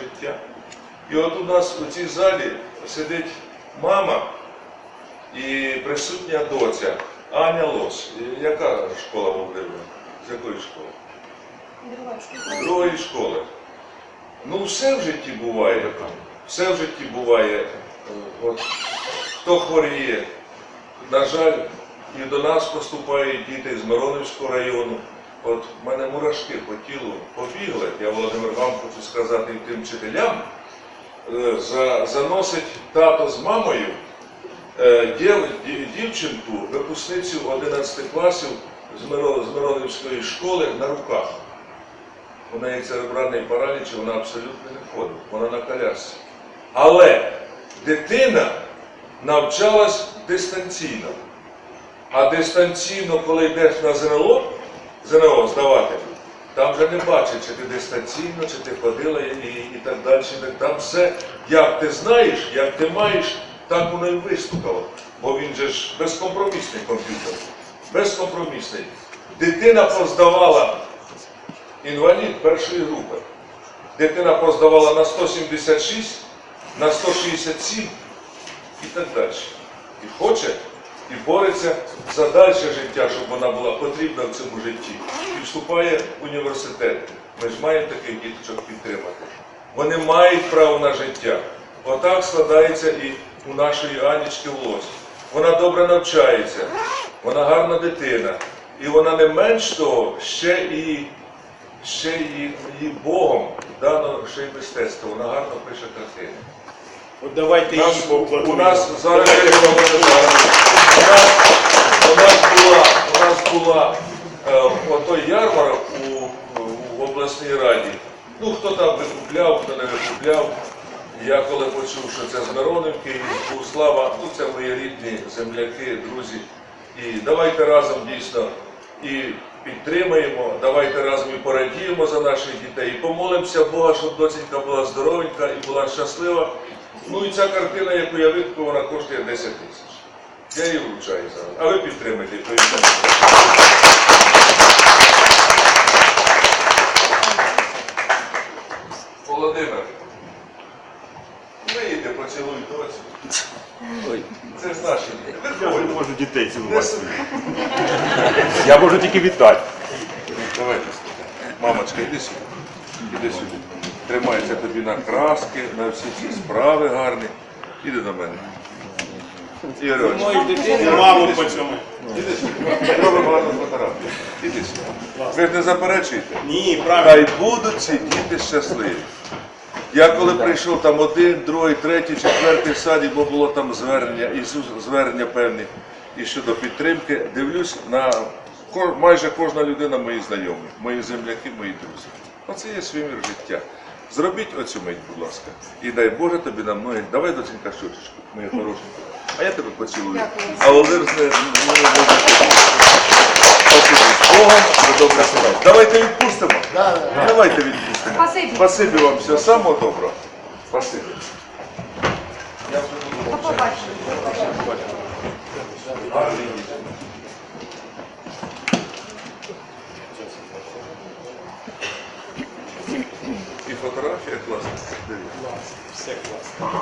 життя. І от у нас у цій залі сидить мама і присутня доця Аня Лос. Яка школа Володимира? З якої школи? З Другої школи. Ну, все в житті буває. Все в житті буває. От, хто хворіє, на жаль, і до нас поступають діти з Миронівського району. От в мене мурашки по тілу побігли. Я Володимир хочу сказати тим вчителям. Е, За, заносить тато з мамою е, дів, дів- дівчинку, випускницю 11 класів з, Миронівської школи на руках. У неї церебральний параліч, вона абсолютно не ходить, вона на колясці. Але дитина навчалась дистанційно. А дистанційно, коли йдеш на ЗНО, ЗНО здавати, там вже не бачить, чи ти дистанційно, чи ти ходила і, і, так далі. Там все, як ти знаєш, як ти маєш, так воно і виступило. Бо він же ж безкомпромісний комп'ютер. Безкомпромісний. Дитина поздавала інвалід першої групи. Дитина поздавала на 176, на 167 і так далі. І хоче, і бореться за дальше життя, щоб вона була потрібна в цьому житті. І вступає в університет. Ми ж маємо таких діточок підтримати. Вони мають право на життя. Отак складається і у нашої Анічки Волос. Вона добре навчається, вона гарна дитина. І вона не менш того, ще і ще і, і Богом дано ще й мистецтво. Вона гарно пише картини. От давайте У нас, її у нас зараз у нас, була, у нас була е, отой ярмарок у, у обласній раді. Ну хто там викупляв, хто не викупляв. Я коли почув, що це з Миронівки, був слава, ну це мої рідні земляки, друзі. І давайте разом дійсно і підтримаємо, давайте разом і порадіємо за наших дітей, і помолимося Бога, щоб доченька була здоровенька і була щаслива. Ну і ця картина, яку я викупив, вона коштує 10 тисяч. Я її вручаю зараз. А ви підтримайте. Володимир, вийди, поцілуй доцю. Це ж наші діти. Я не можу дітей цілувати. Я можу тільки вітати. Давайте. Мамочка, іди сюди. Іди сюди. Тримайся тобі на краски, на всі ці справи гарні. Іди до мене. Маму. Ви ж не заперечуєте? Ні, правильно. Хай будуть ці діти щасливі. Я коли прийшов там один, другий, третій, четвертий садик, бо було там звернення, Ісус, звернення певні і щодо підтримки, дивлюсь на майже кожна людина мої знайомі, мої земляки, мої друзі. Оце є свій мір життя. Зробіть оцю мить, будь ласка. І дай Боже тобі на многих. Давай, доченька, щочечку, моя хорошенька. А я тебе поцілую. А Володимир не ну, з Богом, ви добре сидать. Давайте відпустимо. Давайте відпустимо. Спасибі. Спасибі вам все самого доброго. Спасибі. Я вже буду. До. І фотографія класна. Все класно.